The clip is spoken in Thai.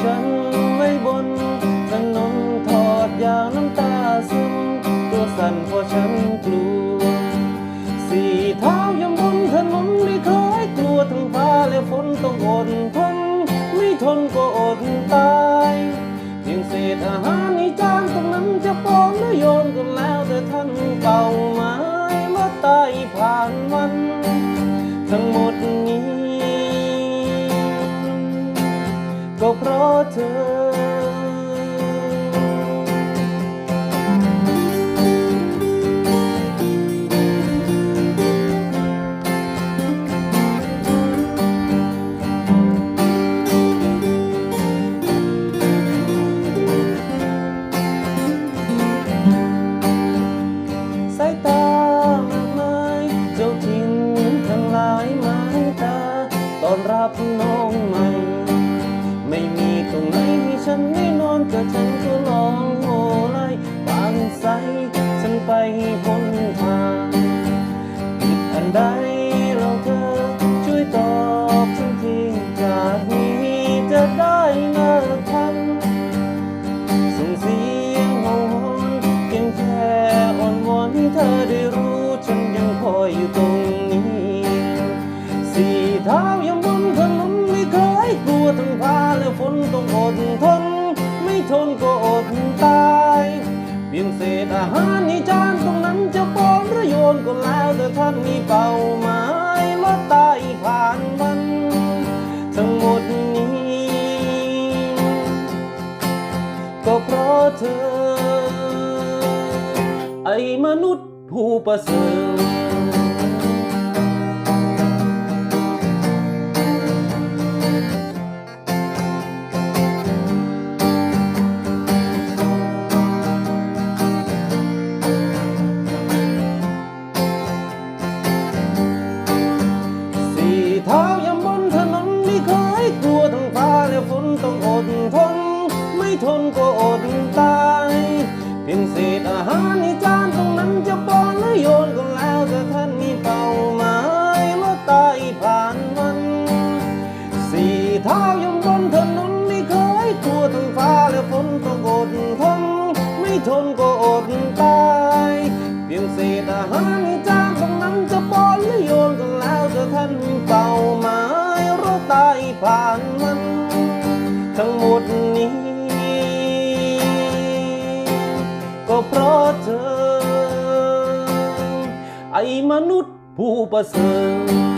ฉันไว้บนถนนทอดยาวน้ำตาซึมตัวสั่นเพราะฉันกลัว สี่เท้ายังบนถนนไม่เคยกลัวทั้งฟ้าและฝนต้องอดทนไม่ทนก็อดตายเพียงเศษอาหารในจานตรงนั้นจะปองหรือโยนกันแล้วแต่ท่านเป่ามา ก็เพราะเธอสาย ฝนต้องอดทน ไม่ทนก็อดตายเพียงเศษอาหารในจานตรงนั้นจะปอนรือโยนก็แล้วแต่ท่านมีเป้าหมายลดตายผ่านมัน ทั้งหมดนี้ ก็เพราะเธอ ไอ้มนุษย์ผู้ประเสริฐ ทนก็อดตายเพียงเศษอาหารในจานตรงนั้นจะปอนหรือโยนก็แล้วแต่ท่านมีเป้าหมายลดตายผ่านวันสี่เท้ายังบนถนนไม่เคยกลัวทั้งฟ้าและฝนต้องอดทนไม่ทนก็อดตายเพียงเศษอาหารในจานตรงนั้นจะปอนหรือโยนก็แล้วแต่ท่านเป้าหมายรถตายผ่านมัน ทั้งหมดนี้ มนุษย์ผู้ประเสริฐ